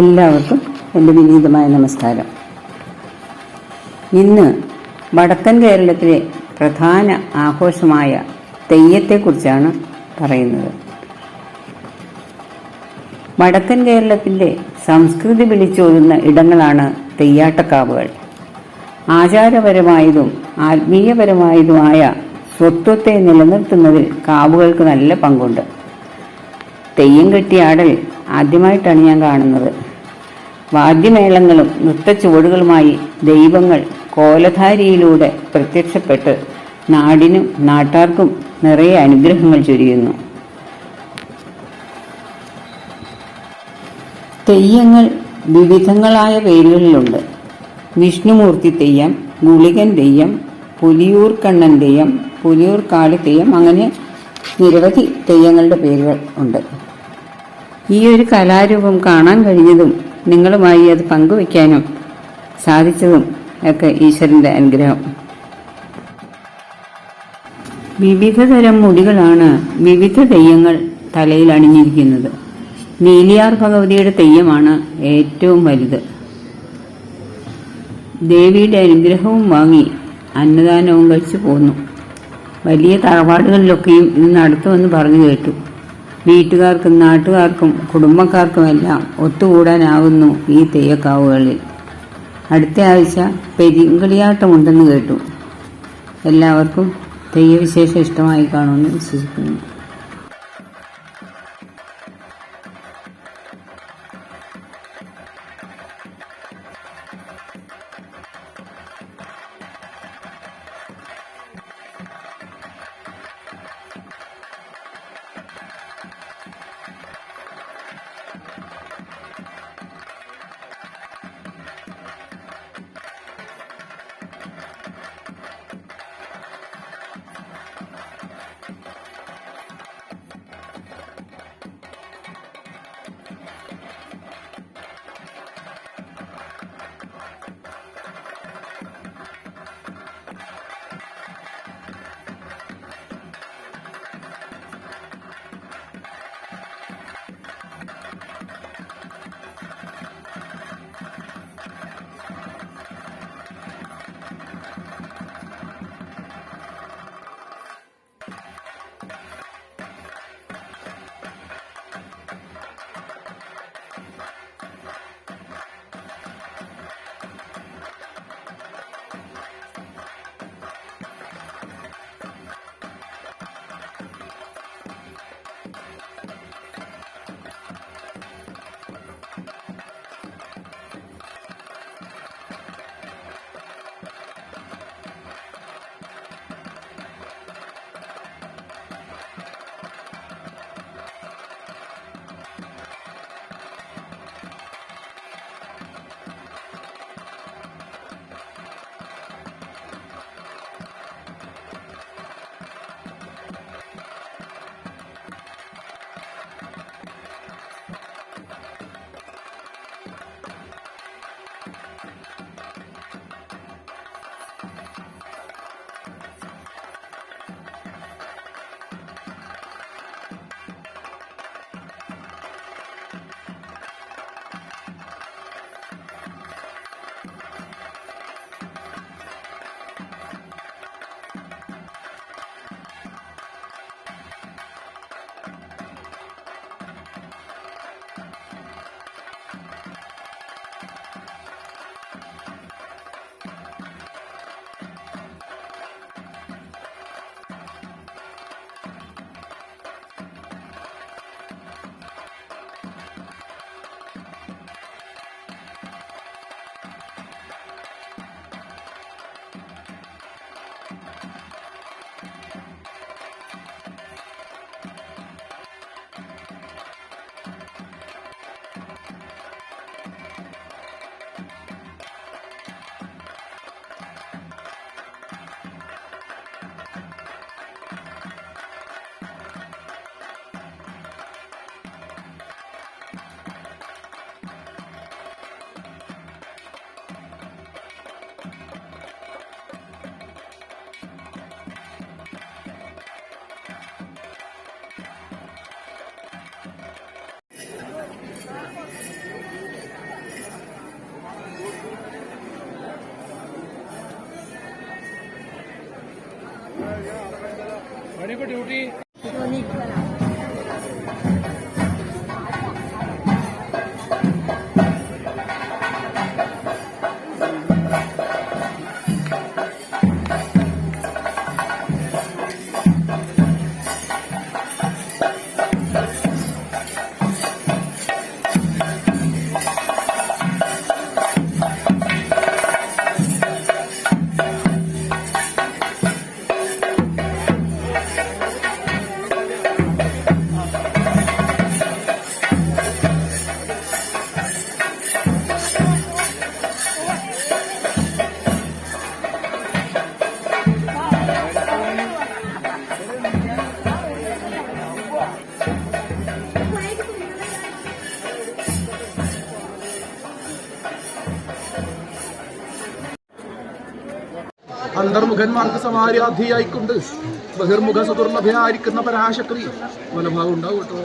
എല്ലാവർക്കും എന്റെ വിനീതമായ നമസ്കാരം. ഇന്ന് വടക്കൻ കേരളത്തിലെ പ്രധാന ആഘോഷമായ തെയ്യത്തെക്കുറിച്ചാണ് പറയുന്നത്. വടക്കൻ കേരളത്തിന്റെ സംസ്കൃതി വിളിച്ചോതുന്ന ഇടങ്ങളാണ് തെയ്യാട്ടക്കാവുകൾ. ആചാരപരമായതും ആത്മീയപരമായതുമായ സ്വത്വത്തെ നിലനിർത്തുന്നതിൽ കാവുകൾക്ക് നല്ല പങ്കുണ്ട്. തെയ്യം കെട്ടിയാടൽ ആദ്യമായിട്ടാണ് ഞാൻ കാണുന്നത്. വാദ്യമേളങ്ങളും നൃത്തച്ചുവടുകളുമായി ദൈവങ്ങൾ കോലധാരിയിലൂടെ പ്രത്യക്ഷപ്പെട്ട് നാടിനും നാട്ടാർക്കും നിറയെ അനുഗ്രഹങ്ങൾ ചൊരിയുന്നു. തെയ്യങ്ങൾ വിവിധങ്ങളായ പേരുകളിലുണ്ട്. വിഷ്ണുമൂർത്തി തെയ്യം ഗുളികൻ തെയ്യം പുലിയൂർ കണ്ണൻ തെയ്യം പുലിയൂർ കാളി തെയ്യം അങ്ങനെ നിരവധി തെയ്യങ്ങളുടെ പേരുകൾ ഉണ്ട്. ഈ ഒരു കലാരൂപം കാണാൻ കഴിഞ്ഞതും നിങ്ങളുമായി അത് പങ്കുവയ്ക്കാനും സാധിച്ചതും ഒക്കെ ഈശ്വരന്റെ അനുഗ്രഹം. വിവിധ തരം മുടികളാണ് വിവിധ തെയ്യങ്ങൾ തലയിൽ അണിഞ്ഞിരിക്കുന്നത്. നീലിയാർ ഭഗവതിയുടെ തെയ്യമാണ് ഏറ്റവും വലുത്. ദേവിയുടെ അനുഗ്രഹവും വാങ്ങി അന്നദാനവും കഴിച്ചു പോന്നു. വലിയ തറവാടുകളിലൊക്കെയും ഇത് നടത്തുമെന്ന് പറഞ്ഞു കേട്ടു. വീട്ടുകാർക്കും നാട്ടുകാർക്കും കുടുംബക്കാർക്കുമെല്ലാം ഒത്തുകൂടാനാവുന്നു ഈ തെയ്യക്കാവുകളിൽ. അടുത്ത ആഴ്ച പെരിങ്കളിയാട്ടമുണ്ടെന്ന് കേട്ടു. എല്ലാവർക്കും തെയ്യവിശേഷം ഇഷ്ടമായി കാണുമെന്ന് വിശ്വസിക്കുന്നു. ਡਿਊਟੀ അന്തർമുഖന്മാർക്ക് സമാരാധിയായിക്കൊണ്ട് ബഹിർമുഖ സുദുർലഭയായിരിക്കുന്ന പരാശക്തി. മനഭാവം ഉണ്ടാവും കേട്ടോ.